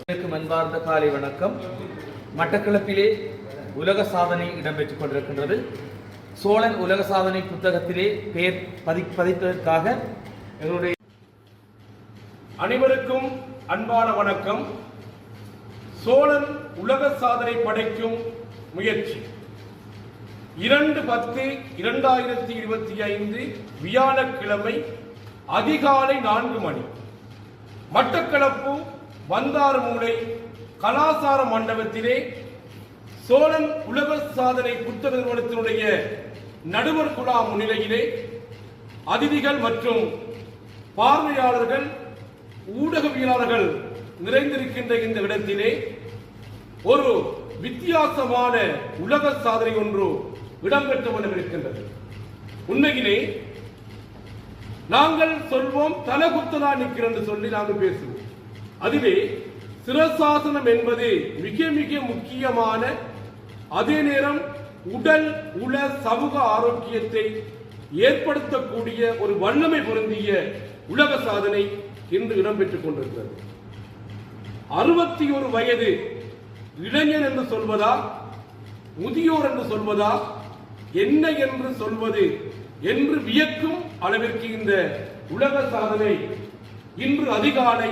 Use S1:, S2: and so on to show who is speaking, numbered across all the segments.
S1: அனைவருக்கும் அன்பார்ந்த காலை வணக்கம் மட்டக்களப்பிலே உலக சாதனை இடம்பெற்றுக் கொண்டிருக்கின்றது. சோழன் உலக சாதனை புத்தகத்திலே பெயர் பதி பதிப்பதற்காக எங்களுடைய
S2: அனைவருக்கும் அன்பான வணக்கம். சோழன் உலக சாதனை படைக்கும் முயற்சி. இரண்டு பத்து இரண்டாயிரத்தி இருபத்தி ஐந்து வியாழக்கிழமை அதிகாலை நான்கு மணி. மட்டக்களப்பு வந்தாறுமூலை கலாசார மண்டபத்திலே சோழன் உலக சாதனை புத்தக நிறுவனத்தினுடைய நடுவர் குழா முன்னிலையிலே அதிதிகள் மற்றும் பார்வையாளர்கள் ஊடகவியலாளர்கள் நிறைந்திருக்கின்ற இந்த இடத்திலே ஒரு வித்தியாசமான உலக சாதனை ஒன்று இடம்பெற்று கொண்டிருக்கின்றது உண்மையிலே நாங்கள் சொல்வோம் தலகுத்தலா நிற்கிறோம் என்று சொல்லி நாங்கள் பேசுவோம். அதிலே சிரசாசனம் என்பது மிக மிக முக்கியமான அதே நேரம் உடல் உள சமூக ஆரோக்கியத்தை ஏற்படுத்தக்கூடிய ஒரு வல்லமை பொருந்திய உலக சாதனை இன்று இடம்பெற்றுக் கொண்டிருக்கிறது. அறுபத்தி ஒரு வயது இளைஞன் என்று சொல்வதா? முதியோர் என்று சொல்வதா? என்ன என்று சொல்வது என்று வியக்கும் அளவிற்கு இந்த உலக சாதனை இன்று அதிகாலை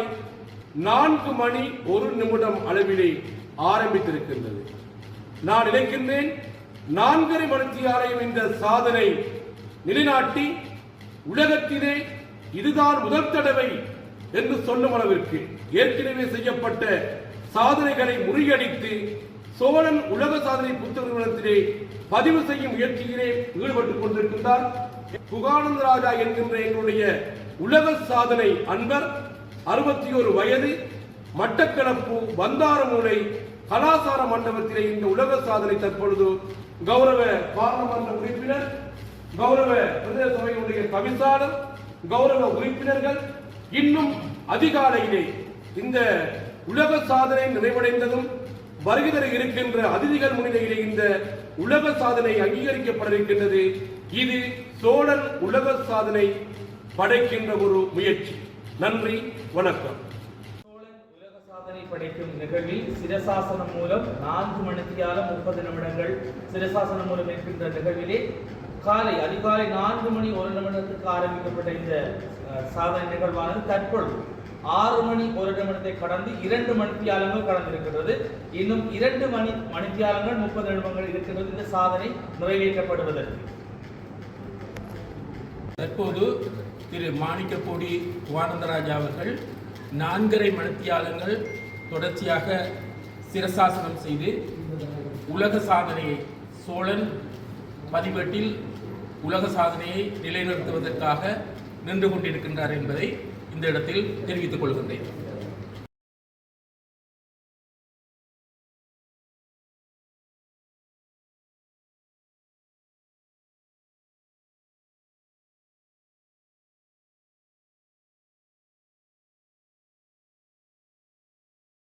S2: நான்கு மணி ஒரு நிமிடம் அளவிலே ஆரம்பித்திருக்கின்றது. நான் நினைக்கின்றேன் நான்கரை மணித்தியாலையும் இந்த சாதனை நிலைநாட்டி உலகத்திலே இதுதான் முதல் தடவை என்று சொல்லும் அளவிற்கு ஏற்கனவே செய்யப்பட்ட சாதனைகளை முறியடித்து சோழன் உலக சாதனை புத்தக நிறுவனத்திலே பதிவு செய்யும் முயற்சியிலே ஈடுபட்டுக் கொண்டிருக்கின்றார். புகானந்த ராஜா என்கின்ற எங்களுடைய உலக சாதனை அன்பர் அறுபத்தி ஒரு வயது மட்டக்களப்பு வந்தாரமூலை கலாசார மண்டபத்திலே இந்த உலக சாதனை தற்பொழுது கௌரவ பாராளுமன்ற உறுப்பினர் கௌரவ பிரதேச சபையினுடைய தவிசாளர் கௌரவ உறுப்பினர்கள் இன்னும் அதிகாலையிலே இந்த உலக சாதனை நிறைவடைந்ததும் வருகை தர இருக்கின்ற அதிதிகள் முன்னிலையிலே இந்த உலக சாதனை அங்கீகரிக்கப்பட இருக்கின்றது இது சோழன் உலக சாதனை படைக்கின்ற ஒரு முயற்சி. நன்றி வணக்கம்.
S1: உலக சாதனை படைக்கும் நிகழ்வில் சிரசாசனம் மூலம் நான்கு மணித்தியாலம் முப்பது நிமிடங்கள் சிரசாசனம் மூலம் இருக்கின்ற நிகழ்விலே காலை அதிகாலை நான்கு மணி ஒரு நிமிடத்துக்கு ஆரம்பிக்கப்பட்ட இந்த அஹ், சாதனை நிகழ்வானது தற்பொழுது ஆறு மணி ஒரு நிமிடத்தை கடந்து இரண்டு மணித்தியாலங்கள் கடந்திருக்கிறது இன்னும் இரண்டு மணி மணித்தியாலங்கள் முப்பது நிமிடங்கள் இருக்கின்றது. இந்த சாதனை நிறைவேற்றப்படுவதற்கு.
S3: தற்போது திரு மாணிக்கக்கோடி குவானந்தராஜா அவர்கள் நான்கரை மணத்தியாலங்கள் தொடர்ச்சியாக சிரசாசனம் செய்து உலக சாதனையை சோழன் பதிவேட்டில் உலக சாதனையை நிலைநிறுத்துவதற்காக நின்று கொண்டிருக்கின்றார் என்பதை இந்த இடத்தில் தெரிவித்துக் கொள்கின்றேன்.